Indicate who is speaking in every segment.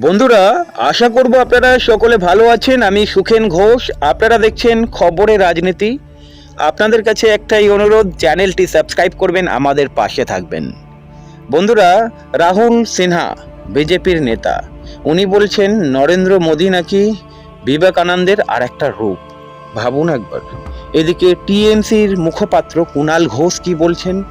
Speaker 1: বন্ধুরা, আশা করব আপনারা সকলে ভালো আছেন। আমি সুখেন ঘোষ। আপনারা দেখছেন খবরে রাজনীতি। আপনাদের কাছে একটাই অনুরোধ, চ্যানেলটি সাবস্ক্রাইব করবেন, আমাদের পাশে থাকবেন। বন্ধুরা, রাহুল সিনহা, বিজেপির নেতা। উনি বলছেন, নরেন্দ্র মোদী নাকি বিবেকানন্দের আর একটা রূপ। ভাবুন একবার। এদিকে টিএমসির মুখপাত্র কুণাল ঘোষ কি বলছেন?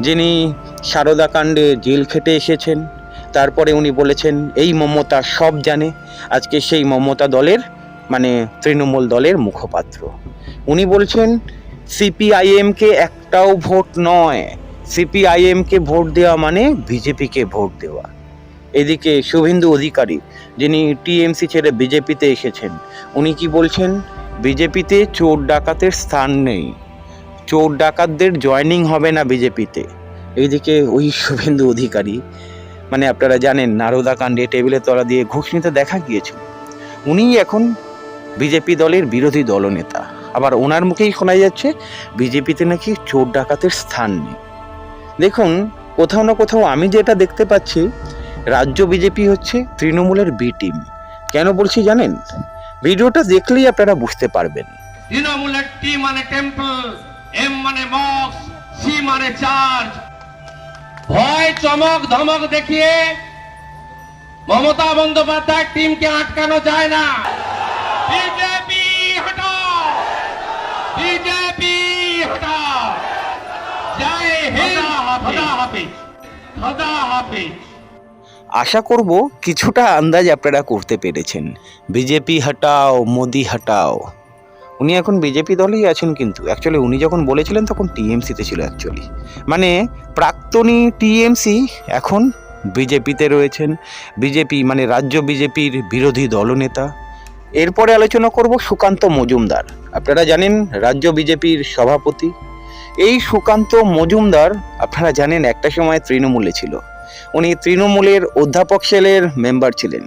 Speaker 1: যিনি সারদা কাণ্ডে জেল খেটে এসেছেন। তারপরে উনি বলেছেন, এই মমতা সব জানে। আজকে সেই মমতা দলের মানে তৃণমূল দলের মুখপাত্র। উনি বলছেন, সিপিআইএমকে একটাও ভোট নয়। সিপিআইএমকে ভোট দেওয়া মানে বিজেপিকে ভোট দেওয়া। এদিকে শুভেন্দু অধিকারী, যিনি টিএমসি ছেড়ে বিজেপিতে এসেছেন, উনি কি বলছেন, বিজেপিতে চোর ডাকাতের স্থান নেই। চোর ডাকাতদের জয়নিং হবে না বিজেপিতে। এইদিকে ওই শুভেন্দু অধিকারী মানে আপনারা জানেন, নারদা কাণ্ডে টেবিলের তলা দিয়ে ঘুষ নিতে দেখা গিয়েছিল। উনিই এখন বিজেপি দলের বিরোধী দলনেতা। আবার ওনার মুখেই শোনা যাচ্ছে, বিজেপিতে নাকি চোর ডাকাতের স্থান নেই। দেখুন, কোথাও না কোথাও আমি যেটা দেখতে পাচ্ছি, রাজ্য বিজেপি হচ্ছে তৃণমূলের বি টিম। কেন বলছি জানেন? ভিডিওটা দেখলেই আপনারা বুঝতে পারবেন।
Speaker 2: তৃণমূলের টি মানে টেম্পল, এম মানে বক্স, সি মানে চার্জ। ভয় চমক ধমক দেখিয়ে মমতা বন্দ্যোপাধ্যায় টিমকে আটকানো যায় না। বিজেপি হটাও! বিজেপি হটাও! জয় হিন্দ! খোদা হাফিজ। খোদা হাফিজ।
Speaker 1: আশা করব কিছুটা আন্দাজ আপনারা করতে পেরেছেন। বিজেপি হটাও! মোদি হটাও! উনি এখন বিজেপি দলেই আছেন কিন্তু। অ্যাকচুয়ালি উনি যখন বলেছিলেন তখন টিএমসিতে ছিল অ্যাকচুয়ালি মানে প্রাক্তনী টিএমসি এখন বিজেপিতে রয়েছেন। বিজেপি মানে রাজ্য বিজেপির বিরোধী দলনেতা। এরপরে আলোচনা করব সুকান্ত মজুমদার। আপনারা জানেন রাজ্য বিজেপির সভাপতি। এই সুকান্ত মজুমদার আপনারা জানেন একটা সময় তৃণমূলে ছিল। উনি তৃণমূলের অধ্যাপক সেলের মেম্বার ছিলেন।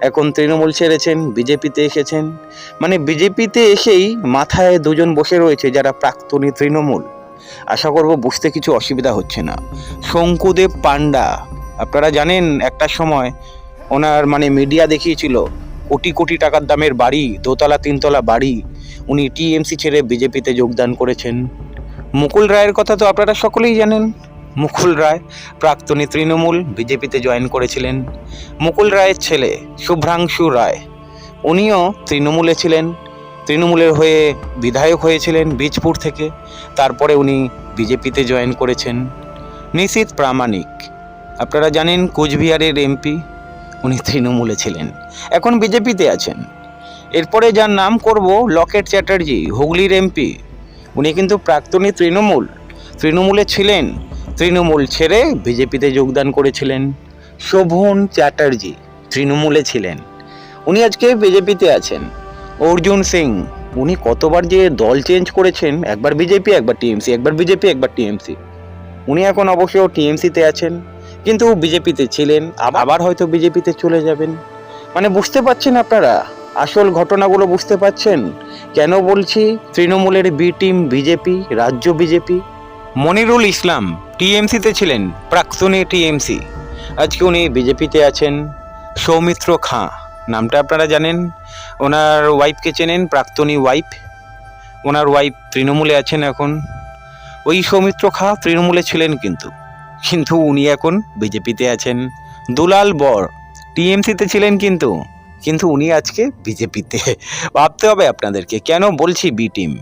Speaker 1: এখন তৃণমূল ছেড়েছেন, বিজেপিতে এসেছেন। মানে বিজেপিতে এসেই মাথায় দুজন বসে রয়েছে যারা প্রাক্তনী তৃণমূল। আশা করব বুঝতে কিছু অসুবিধা হচ্ছে না। শঙ্কুদেব পান্ডা আপনারা জানেন একটা সময় ওনার মানে মিডিয়া দেখিয়েছিল, কোটি কোটি টাকার দামের বাড়ি, দোতলা তিনতলা বাড়ি। উনি টিএমসি ছেড়ে বিজেপিতে যোগদান করেছেন। মুকুল রায়ের কথা তো আপনারা সকলেই জানেন। মুকুল রায়, প্রাক্তনী তৃণমূল, বিজেপিতে জয়েন করেছিলেন। মুকুল রায়ের ছেলে শুভ্রাংশু রায়। উনিও তৃণমূলে ছিলেন। তৃণমূলের হয়ে বিধায়ক হয়েছিলেন বীজপুর থেকে। তারপরে উনি বিজেপিতে জয়েন করেছেন। নিশীত প্রামাণিক। আপনারা জানেন কোচবিহারের এমপি, উনি তৃণমূলে ছিলেন। এখন বিজেপিতে আছেন। এরপরে যার নাম করব, লকেট চ্যাটার্জি, হুগলির এমপি। উনি কিন্তু প্রাক্তনী তৃণমূল। তৃণমূলে ছিলেন। তৃণমূল ছেড়ে বিজেপিতে যোগদান করেছিলেন শোভন চ্যাটার্জি, তৃণমূলে ছিলেন। উনি আজকে বিজেপিতে আছেন। অর্জুন সিং, উনি কতবার যে দল চেঞ্জ করেছেন, একবার বিজেপি, একবার টিএমসি, একবার বিজেপি, একবার টিএমসি। উনি এখন অবশ্য টিএমসিতে আছেন, কিন্তু বিজেপিতে ছিলেন, আবার হয়তো বিজেপিতে চলে যাবেন। মানে বুঝতে পারছেন আপনারা? আসল ঘটনাগুলো বুঝতে পারছেন? কেন বলছি? তৃণমূলের বি টিম বিজেপি, রাজ্য বিজেপি মনিরুল ইসলাম টিএমসিতে ছিলেন, প্রাক্তনী টিএমসি। আজকে উনি বিজেপিতে আছেন। সৌমিত্র খাঁ, নামটা আপনারা জানেন? ওনার ওয়াইফকে চেনেন, প্রাক্তনী ওয়াইফ ওনার ওয়াইফ তৃণমূলে আছেন এখন। ওই সৌমিত্র খাঁ তৃণমূলে ছিলেন কিন্তু। কিন্তু উনি এখন বিজেপিতে আছেন। দুলাল বর টিএমসিতে ছিলেন কিন্তু। কিন্তু উনি আজকে বিজেপিতে। ভাবতে হবে আপনাদেরকে। কেন বলছি বি টিম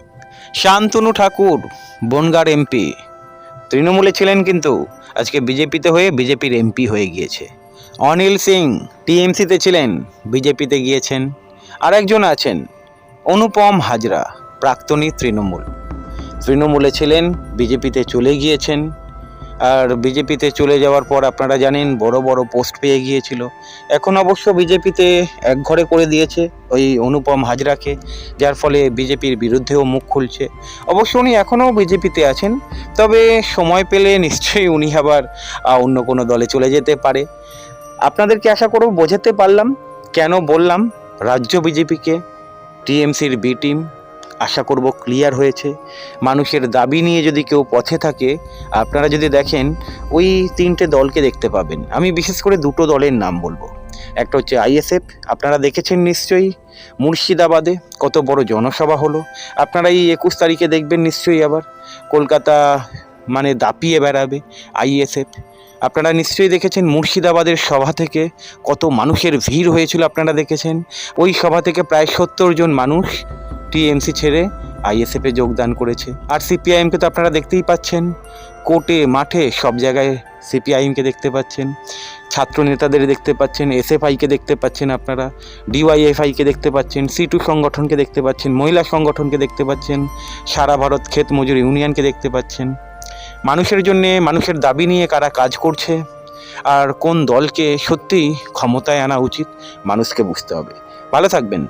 Speaker 1: শান্তনু ঠাকুর, বনগার এমপি তৃণমূলে ছিলেন কিন্তু আজকে বিজেপিতে হয়ে বিজেপির এমপি হয়ে গিয়েছে। অনিল সিং, টিএমসিতে ছিলেন, বিজেপিতে গিয়েছেন। আর একজন আছেন, অনুপম হাজরা, প্রাক্তনী তৃণমূল। তৃণমূলে ছিলেন, বিজেপিতে চলে গিয়েছেন। আর বিজেপিতে চলে যাওয়ার পর আপনারা জানেন বড় বড় পোস্ট পেয়ে গিয়েছিল। এখন অবশ্য বিজেপিতে এক ঘরে করে দিয়েছে ওই অনুপম হাজরাকে, যার ফলে বিজেপির বিরুদ্ধেও মুখ খুলছে। অবশ্য উনি এখনও বিজেপিতে আছেন, তবে সময় পেলে নিশ্চয়ই উনি আবার অন্য কোনো দলে চলে যেতে পারে। আপনাদেরকে আশা করব বোঝাতে পারলাম, কেন বললাম, রাজ্য বিজেপিকে, টিএমসির বি টিম আশা করব ক্লিয়ার হয়েছে। মানুষের দাবি নিয়ে যদি কেউ পথে থাকে, আপনারা যদি দেখেন, ওই তিনটে দলকে দেখতে পাবেন। আমি বিশেষ করে দুটো দলের নাম বলব। একটা হচ্ছে আইএসএফ, আপনারা দেখেছেন নিশ্চয়ই, মুর্শিদাবাদে কত বড় জনসভা হলো। আপনারা এই একুশ তারিখে দেখবেন নিশ্চয়ই আবার, কলকাতা মানে দাপিয়ে বেড়াবে আইএসএফ। আপনারা নিশ্চয়ই দেখেছেন মুর্শিদাবাদের সভা থেকে কত মানুষের ভিড় হয়েছিল, আপনারা দেখেছেন। ওই সভা থেকে প্রায় সত্তর জন মানুষ টিএমসি ছেড়ে আইএসএফে যোগদান করেছে। আর সিপিআইএমকে তো আপনারা দেখতেই পাচ্ছেন। কোর্টে, মাঠে সব জায়গায় সিপিআইএমকে দেখতে পাচ্ছেন। ছাত্র নেতাদের দেখতে পাচ্ছেন, এসএফআইকে দেখতে পাচ্ছেন আপনারা, ডিওয়াইএফআইকে দেখতে পাচ্ছেন, সি টু সংগঠনকে দেখতে পাচ্ছেন, মহিলা সংগঠনকে দেখতে পাচ্ছেন, সারা ভারত ক্ষেত মজুর ইউনিয়নকে দেখতে পাচ্ছেন। মানুষের জন্যে, মানুষের দাবি নিয়ে কারা কাজ করছে, আর কোন দলকে সত্যিই ক্ষমতায় আনা উচিত, মানুষকে বুঝতে হবে। ভালো থাকবেন।